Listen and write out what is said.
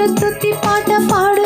பாட்டு துத்தி பாட்ட பாடு.